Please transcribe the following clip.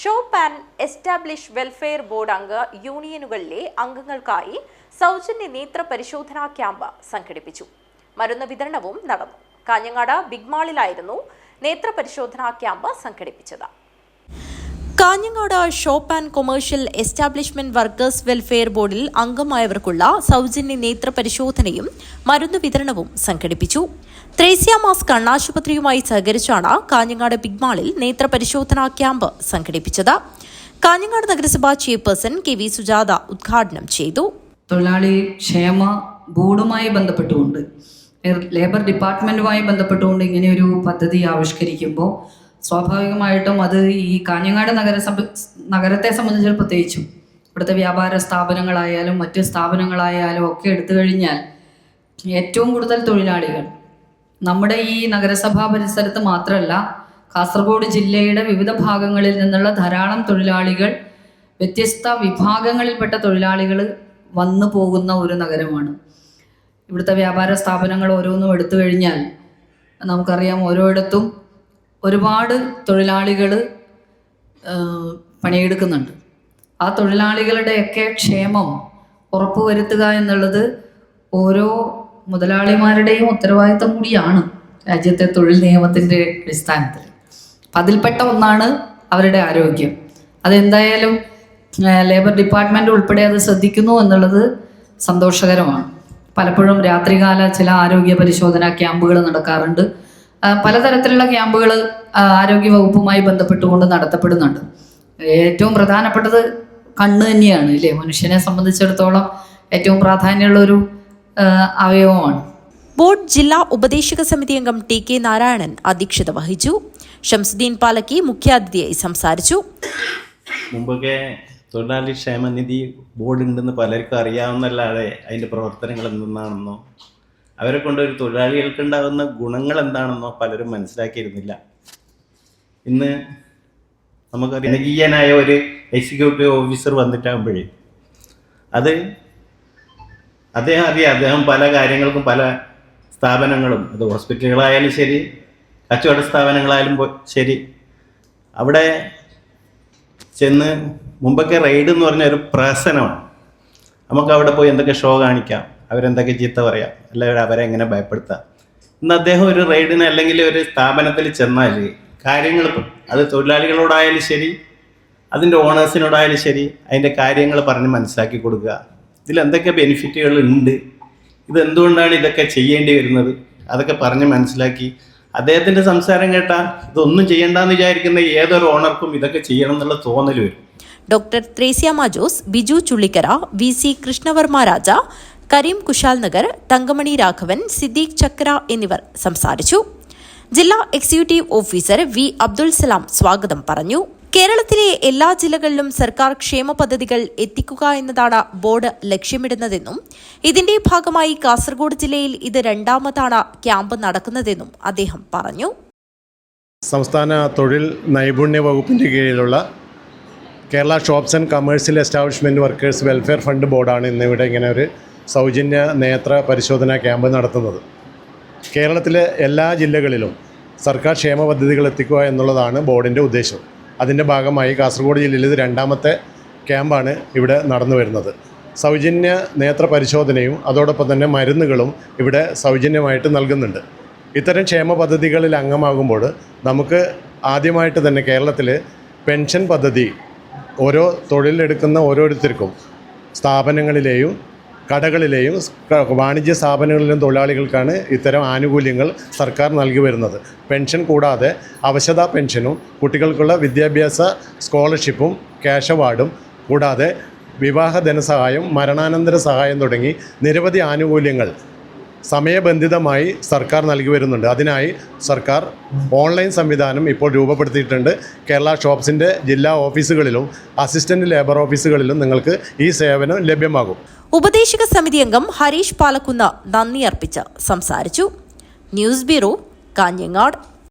Shop and establish welfare board അംഗ യൂണിയനുകളിലെ അംഗങ്ങൾക്കായി സൗജന്യ നേത്ര പരിശോധനാ ക്യാമ്പ് സംഘടിപ്പിച്ചു. മരുന്ന് വിതരണവും നടന്നു. കാഞ്ഞങ്ങാട് ബിഗ് മാളിലായിരുന്നു നേത്ര പരിശോധനാ ക്യാമ്പ് സംഘടിപ്പിച്ചത്. Kanhangad shop and commercial establishment workers welfare ബോർഡിൽ അംഗമായവർക്കുള്ള സൗജന്യ നേത്ര പരിശോധനയും മരുന്ന് വിതരണവും സംഘടിപ്പിച്ചു. ത്രേസ്യ മാസ് കണ്ണാശുപത്രിയുമായി സഹകരിച്ചാണ് കാഞ്ഞങ്ങാട് ബിഗ് മാളിൽ നേത്ര പരിശോധനാ ക്യാമ്പ് സംഘടിപ്പിച്ചത്. കാഞ്ഞങ്ങാട് നഗരസഭാ ചെയർപേഴ്സൺ കെ വി സുജാത ഉദ്ഘാടനം ചെയ്തു. തൊഴിലാളി ക്ഷേമ ബോർഡുമായി ബന്ധപ്പെട്ടുകൊണ്ട് ലേബർ ഡിപ്പാർട്ട്മെന്റുമായി ബന്ധപ്പെട്ടുകൊണ്ട് ഇങ്ങനെയൊരു പദ്ധതി ആവിഷ്കരിക്കുമ്പോൾ സ്വാഭാവികമായിട്ടും അത് ഈ കാഞ്ഞങ്ങാട് നഗരസഭ നഗരത്തെ സംബന്ധിച്ച് പ്രത്യേകിച്ചും ഇവിടുത്തെ വ്യാപാര സ്ഥാപനങ്ങളായാലും മറ്റ് സ്ഥാപനങ്ങളായാലും ഒക്കെ എടുത്തു കഴിഞ്ഞാൽ ഏറ്റവും കൂടുതൽ തൊഴിലാളികൾ നമ്മുടെ ഈ നഗരസഭാ പരിസരത്ത് മാത്രമല്ല കാസർഗോഡ് ജില്ലയുടെ വിവിധ ഭാഗങ്ങളിൽ നിന്നുള്ള ധാരാളം തൊഴിലാളികൾ വ്യത്യസ്ത വിഭാഗങ്ങളിൽപ്പെട്ട തൊഴിലാളികൾ വന്നു പോകുന്ന ഒരു നഗരമാണ്. ഇവിടുത്തെ വ്യാപാര സ്ഥാപനങ്ങൾ ഓരോന്നും എടുത്തു കഴിഞ്ഞാൽ നമുക്കറിയാം ഓരോയിടത്തും ഒരുപാട് തൊഴിലാളികൾ പണിയെടുക്കുന്നുണ്ട്. ആ തൊഴിലാളികളുടെയൊക്കെ ക്ഷേമം ഉറപ്പുവരുത്തുക എന്നുള്ളത് ഓരോ മുതലാളിമാരുടെയും ഉത്തരവാദിത്തം കൂടിയാണ് രാജ്യത്തെ തൊഴിൽ നിയമത്തിന്റെ അടിസ്ഥാനത്തിൽ. അതിൽപ്പെട്ട ഒന്നാണ് അവരുടെ ആരോഗ്യം. അതെന്തായാലും ലേബർ ഡിപ്പാർട്ട്മെന്റ് ഉൾപ്പെടെ അത് ശ്രദ്ധിക്കുന്നു എന്നുള്ളത് സന്തോഷകരമാണ്. പലപ്പോഴും രാത്രികാല ചില ആരോഗ്യ പരിശോധനാ ക്യാമ്പുകൾ നടക്കാറുണ്ട്. പലതരത്തിലുള്ള ക്യാമ്പുകൾ ആരോഗ്യ വകുപ്പുമായി ബന്ധപ്പെട്ടുകൊണ്ട് നടത്തപ്പെടുന്നുണ്ട്. ഏറ്റവും പ്രധാനപ്പെട്ടത് കണ്ണ് തന്നെയാണ് ഇല്ലേ മനുഷ്യനെ സംബന്ധിച്ചിടത്തോളം ഏറ്റവും പ്രാധാന്യമുള്ള ഒരു അവയവമാണ്. ബോർഡ് ജില്ലാ ഉപദേശക സമിതി അംഗം ടി കെ നാരായണൻ അധ്യക്ഷത വഹിച്ചു. ഷംസുദ്ദീൻ പാലക്കി മുഖ്യാതിഥിയായി സംസാരിച്ചു. മുമ്പൊക്കെ തൊഴിലാളി ക്ഷേമനിധി ബോർഡ് ഉണ്ടെന്ന് പലർക്കും അറിയാവുന്നല്ലാതെ അതിന്റെ പ്രവർത്തനങ്ങൾ എന്തെന്നാണെന്നോ? അവരെ കൊണ്ട് ഒരു തൊഴിലാളികൾക്ക് ഉണ്ടാകുന്ന ഗുണങ്ങൾ എന്താണെന്നോ പലരും മനസ്സിലാക്കിയിരുന്നില്ല. ഇന്ന് നമുക്ക് ജനകീയനായ ഒരു എക്സിക്യൂട്ടീവ് ഓഫീസർ വന്നിട്ടാകുമ്പോഴേ അത് അദ്ദേഹം അറിയാം അദ്ദേഹം പല കാര്യങ്ങൾക്കും പല സ്ഥാപനങ്ങളും അത് ഹോസ്പിറ്റലുകളായാലും ശരി കച്ചവട സ്ഥാപനങ്ങളായാലും ശരി. അവിടെ ചെന്ന് മുമ്പൊക്കെ റെയ്ഡ് എന്ന് പറഞ്ഞ ഒരു പ്രഹസനമാണ്. നമുക്ക് അവിടെ പോയി എന്തൊക്കെ ഷോ കാണിക്കാം. അവരെന്തൊക്കെ ചീത്ത പറയാം? അല്ലെങ്കിൽ അവരെ എങ്ങനെ ഭയപ്പെടുത്താം? ഇന്ന് അദ്ദേഹം ഒരു റെയ്ഡിന് അല്ലെങ്കിൽ ഒരു സ്ഥാപനത്തിൽ ചെന്നാൽ കാര്യങ്ങൾ അത് തൊഴിലാളികളോടായാലും ശരി അതിന്റെ ഓണേഴ്സിനോടായാലും ശരി അതിന്റെ കാര്യങ്ങൾ പറഞ്ഞ് മനസ്സിലാക്കി കൊടുക്കുക. ഇതിൽ എന്തൊക്കെ ബെനിഫിറ്റുകൾ ഉണ്ട്? ഇത് എന്തുകൊണ്ടാണ് ഇതൊക്കെ ചെയ്യേണ്ടി വരുന്നത്? അതൊക്കെ പറഞ്ഞ് മനസ്സിലാക്കി. അദ്ദേഹത്തിന്റെ സംസാരം കേട്ടാൽ ഇതൊന്നും ചെയ്യണ്ടെന്ന് വിചാരിക്കുന്ന ഏതൊരു ഓണർക്കും ഇതൊക്കെ ചെയ്യണം എന്നുള്ള തോന്നൽ വരും. Doctor Thresiamma Jose Biju Chullikkara V C Krishnavarma Raja Kareem Kushal Nagar Thankamani Raghavan Siddique Chakra എന്നിവർ സംസാരിച്ചു. ജില്ലാ executive officer V Abdul Salam സ്വാഗതം പറഞ്ഞു. കേരളത്തിലെ എല്ലാ ജില്ലകളിലും സർക്കാർ ക്ഷേമ പദ്ധതികൾ എത്തിക്കുക എന്നതാണ് ബോർഡ് ലക്ഷ്യമിടുന്നതെന്നും ഇതിന്റെ ഭാഗമായി കാസർഗോഡ് ജില്ലയിൽ ഇത് രണ്ടാമതാണ് ക്യാമ്പ് നടക്കുന്നതെന്നും അദ്ദേഹം പറഞ്ഞു. സംസ്ഥാന തൊഴിൽ നൈപുണ്യ വകുപ്പിന്റെ കീഴിലുള്ള Kerala shops and commercial establishment workers welfare fund ബോർഡാണ് ഇന്നിവിടെ ഇങ്ങനെ ഒരു സൗജന്യ നേത്ര പരിശോധനാ ക്യാമ്പ് നടത്തുന്നത്. കേരളത്തിലെ എല്ലാ ജില്ലകളിലും സർക്കാർ ക്ഷേമ പദ്ധതികൾ എത്തിക്കുക എന്നുള്ളതാണ് ബോർഡിന്റെ ഉദ്ദേശം. അതിന്റെ ഭാഗമായി കാസർഗോഡ് ജില്ലയിൽ ഇത് രണ്ടാമത്തെ ക്യാമ്പാണ് ഇവിടെ നടന്നു വരുന്നത്. സൗജന്യ നേത്ര പരിശോധനയും അതോടൊപ്പം തന്നെ മരുന്നുകളും ഇവിടെ സൗജന്യമായിട്ട് നൽകുന്നുണ്ട്. ഇത്തരം ക്ഷേമ പദ്ധതികളിൽ അംഗമാകുമ്പോൾ നമുക്ക് ആദ്യമായിട്ട് തന്നെ കേരളത്തിൽ പെൻഷൻ പദ്ധതി ഓരോ തൊഴിലെടുക്കുന്ന ഓരോരുത്തർക്കും സ്ഥാപനങ്ങളിലെയും കടകളിലെയും വാണിജ്യ സ്ഥാപനങ്ങളിലെയും തൊഴിലാളികൾക്കാണ് ഇത്തരം ആനുകൂല്യങ്ങൾ സർക്കാർ നൽകി വരുന്നത്. പെൻഷൻ കൂടാതെ അവശതാ പെൻഷനും കുട്ടികൾക്കുള്ള വിദ്യാഭ്യാസ സ്കോളർഷിപ്പും ക്യാഷ് അവാർഡും കൂടാതെ വിവാഹ ധനസഹായം മരണാനന്തര സഹായം തുടങ്ങി നിരവധി ആനുകൂല്യങ്ങൾ സമയബന്ധിതമായി സർക്കാർ നൽകി വരുന്നുണ്ട്. അതിനായി സർക്കാർ ഓൺലൈൻ സംവിധാനം ഇപ്പോൾ രൂപപ്പെടുത്തിയിട്ടുണ്ട്. കേരള ഷോപ്സിന്റെ ജില്ലാ ഓഫീസുകളിലും അസിസ്റ്റന്റ് ലേബർ ഓഫീസുകളിലും നിങ്ങൾക്ക് ഈ സേവനം ലഭ്യമാകും. ഉപദേശക സമിതി അംഗം ഹരീഷ് പാലക്കുന്ന നന്ദി അർപ്പിച്ച് സംസാരിച്ചു. News bureau Kanhangad.